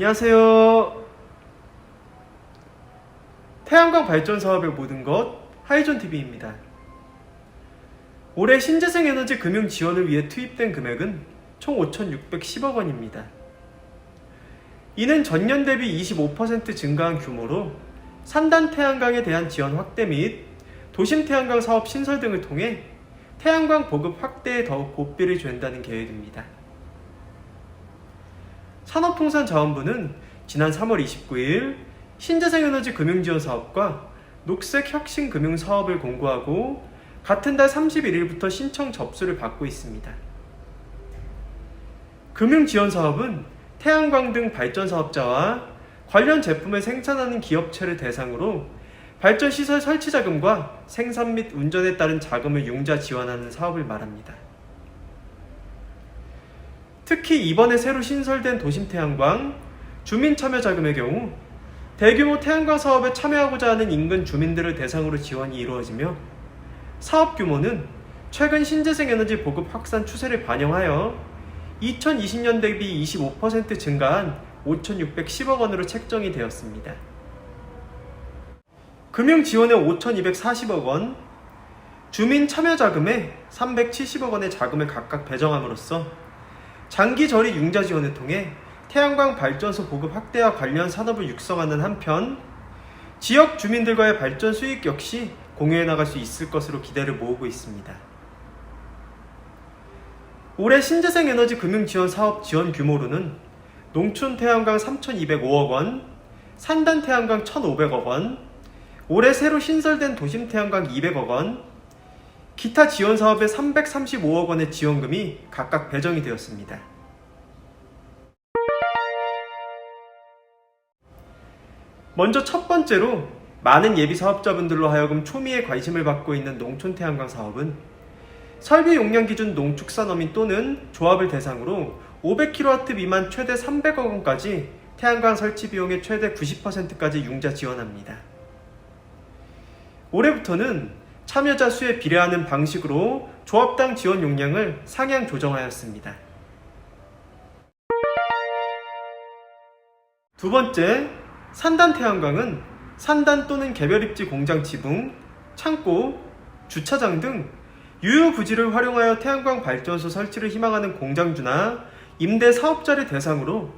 안녕하세요. 태양광 발전 사업의 모든 것 하이존 TV입니다. 올해 신재생 에너지 금융 지원을 위해 투입된 금액은 총 5,610억 원입니다. 이는 전년 대비 25% 증가한 규모로 산단 태양광에 대한 지원 확대 및 도심 태양광 사업 신설 등을 통해 태양광 보급 확대에 더욱 고삐를 준다는 계획입니다. 산업통상자원부는 지난 3월 29일 신재생에너지 금융지원 사업과 녹색 혁신 금융 사업을 공고하고 같은 달 31일부터 신청 접수를 받고 있습니다. 금융 지원 사업은 태양광 등 발전 사업자와 관련 제품을 생산하는 기업체를 대상으로 발전 시설 설치 자금과 생산 및 운전에 따른 자금을 융자 지원하는 사업을 말합니다. 특히 이번에 새로 신설된 도심 태양광 주민 참여 자금의 경우 대규모 태양광 사업에 참여하고자 하는 인근 주민들을 대상으로 지원이 이루어지며 사업 규모는 최근 신재생 에너지 보급 확산 추세를 반영하여 2020년 대비 25% 증가한 5,610억 원으로 책정이 되었습니다. 금융 지원에 5,240억 원, 주민 참여 자금에 370억 원의 자금을 각각 배정함으로써 장기 저리 융자 지원을 통해 태양광 발전소 보급 확대와 관련 산업을 육성하는 한편 지역 주민들과의 발전 수익 역시 공유해 나갈 수 있을 것으로 기대를 모으고 있습니다. 올해 신재생 에너지 금융 지원 사업 지원 규모로는 농촌 태양광 3,205억 원, 산단 태양광 1,500억 원, 올해 새로 신설된 도심 태양광 200억 원, 기타 지원 사업에 335억 원의 지원금이 각각 배정이 되었습니다. 먼저 첫 번째로 많은 예비 사업자분들로 하여금 초미의 관심을 받고 있는 농촌 태양광 사업은 설비 용량 기준 농축산어민 또는 조합을 대상으로 500kW 미만 최대 300억 원까지 태양광 설치 비용의 최대 90%까지 융자 지원합니다. 올해부터는 참여자 수에 비례하는 방식으로 조합당 지원 용량을 상향 조정하였습니다. 두 번째, 산단 태양광은 산단 또는 개별 입지 공장 지붕, 창고, 주차장 등 유효 부지를 활용하여 태양광 발전소 설치를 희망하는 공장주나 임대 사업자를 대상으로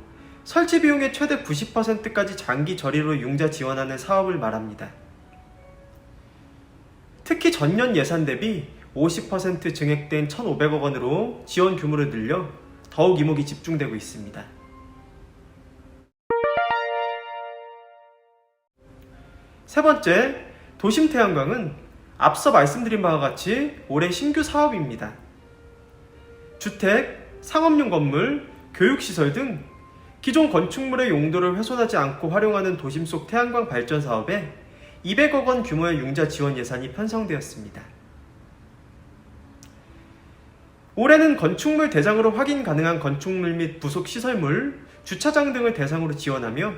설치 비용의 최대 90%까지 장기 저리로 융자 지원하는 사업을 말합니다. 특히 전년 예산 대비 50% 증액된 1,500억 원으로 지원 규모를 늘려 더욱 이목이 집중되고 있습니다. 세 번째, 도심 태양광은 앞서 말씀드린 바와 같이 올해 신규 사업입니다. 주택, 상업용 건물, 교육시설 등 기존 건축물의 용도를 훼손하지 않고 활용하는 도심 속 태양광 발전 사업에 200억 원 규모의 융자 지원 예산이 편성되었습니다. 올해는 건축물 대상으로 확인 가능한 건축물 및 부속 시설물, 주차장 등을 대상으로 지원하며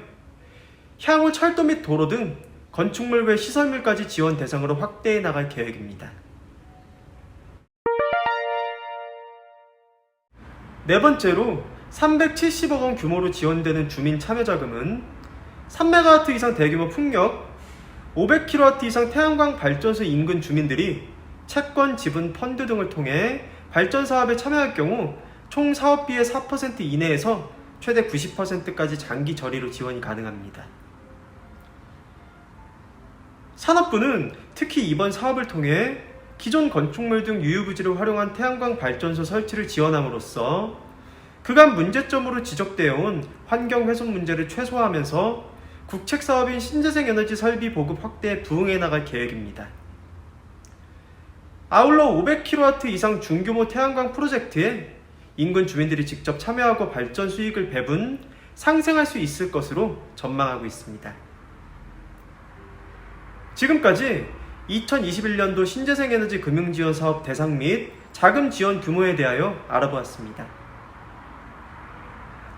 향후 철도 및 도로 등 건축물 외 시설물까지 지원 대상으로 확대해 나갈 계획입니다. 네 번째로 370억 원 규모로 지원되는 주민 참여 자금은 3메가와트 이상 대규모 풍력, 500kW 이상 태양광 발전소 인근 주민들이 채권, 지분, 펀드 등을 통해 발전 사업에 참여할 경우 총 사업비의 4% 이내에서 최대 90%까지 장기 저리로 지원이 가능합니다. 산업부는 특히 이번 사업을 통해 기존 건축물 등 유유부지를 활용한 태양광 발전소 설치를 지원함으로써 그간 문제점으로 지적되어 온 환경 훼손 문제를 최소화하면서 국책 사업인 신재생 에너지 설비 보급 확대에 부응해 나갈 계획입니다. 아울러 500kW 이상 중규모 태양광 프로젝트에 인근 주민들이 직접 참여하고 발전 수익을 배분, 상생할 수 있을 것으로 전망하고 있습니다. 지금까지 2021년도 신재생 에너지 금융 지원 사업 대상 및 자금 지원 규모에 대하여 알아보았습니다.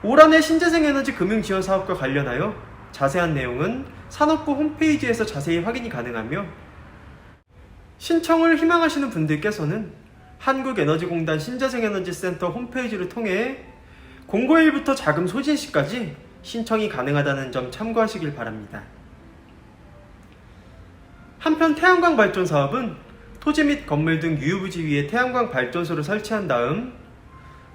올 한해 신재생 에너지 금융 지원 사업과 관련하여 자세한 내용은 산업부 홈페이지에서 자세히 확인이 가능하며 신청을 희망하시는 분들께서는 한국에너지공단 신재생에너지센터 홈페이지를 통해 공고일부터 자금 소진 시까지 신청이 가능하다는 점 참고하시길 바랍니다. 한편 태양광 발전 사업은 토지 및 건물 등 유유부지 위에 태양광 발전소를 설치한 다음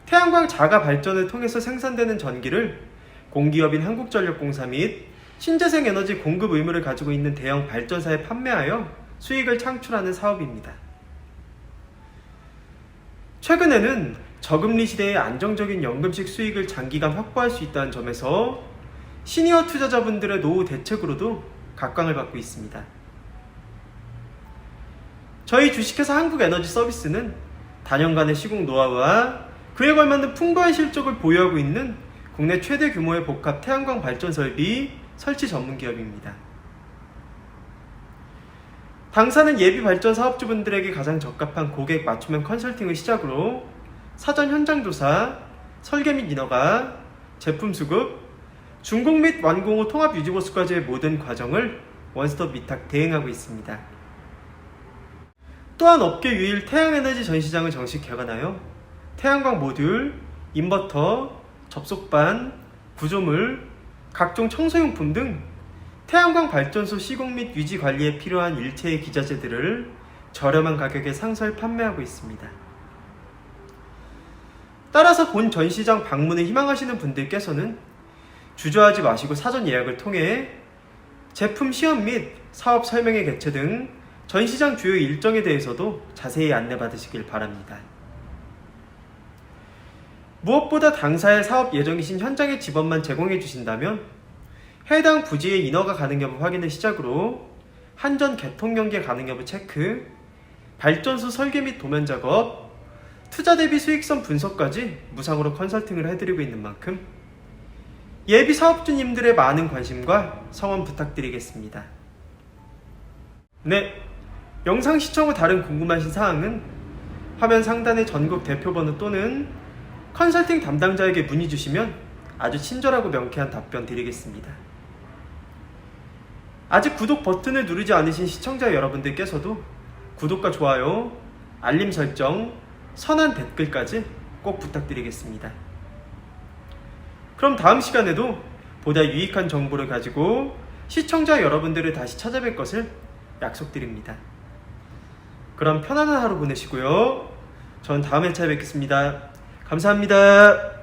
태양광 자가 발전을 통해서 생산되는 전기를 공기업인 한국전력공사 및 신재생 에너지 공급 의무를 가지고 있는 대형 발전사에 판매하여 수익을 창출하는 사업입니다. 최근에는 저금리 시대에 안정적인 연금식 수익을 장기간 확보할 수 있다는 점에서 시니어 투자자분들의 노후 대책으로도 각광을 받고 있습니다. 저희 주식회사 한국에너지 서비스는 다년간의 시공 노하우와 그에 걸맞는 풍부한 실적을 보유하고 있는 국내 최대 규모의 복합 태양광 발전 설비 설치 전문 기업입니다. 당사는 예비 발전 사업주분들에게 가장 적합한 고객 맞춤형 컨설팅을 시작으로 사전 현장 조사, 설계 및 인허가, 제품 수급, 준공 및 완공 후 통합 유지 보수까지의 모든 과정을 원스톱 위탁 대행하고 있습니다. 또한 업계 유일 태양에너지 전시장을 정식 개관하여 태양광 모듈, 인버터, 접속반, 구조물, 각종 청소용품 등 태양광 발전소 시공 및 유지 관리에 필요한 일체의 기자재들을 저렴한 가격에 상설 판매하고 있습니다. 따라서 본 전시장 방문을 희망하시는 분들께서는 주저하지 마시고 사전 예약을 통해 제품 시험 및 사업 설명회 개최 등 전시장 주요 일정에 대해서도 자세히 안내받으시길 바랍니다. 무엇보다 당사의 사업 예정이신 현장의 지번만 제공해 주신다면 해당 부지의 인허가 가능 여부 확인을 시작으로 한전 개통 연계 가능 여부 체크, 발전소 설계 및 도면 작업, 투자 대비 수익성 분석까지 무상으로 컨설팅을 해드리고 있는 만큼 예비 사업주님들의 많은 관심과 성원 부탁드리겠습니다. 네, 영상 시청 후 다른 궁금하신 사항은 화면 상단의 전국 대표 번호 또는 컨설팅 담당자에게 문의 주시면 아주 친절하고 명쾌한 답변 드리겠습니다. 아직 구독 버튼을 누르지 않으신 시청자 여러분들께서도 구독과 좋아요, 알림 설정, 선한 댓글까지 꼭 부탁드리겠습니다. 그럼 다음 시간에도 보다 유익한 정보를 가지고 시청자 여러분들을 다시 찾아뵐 것을 약속드립니다. 그럼 편안한 하루 보내시고요. 전 다음 회차에 뵙겠습니다. 감사합니다.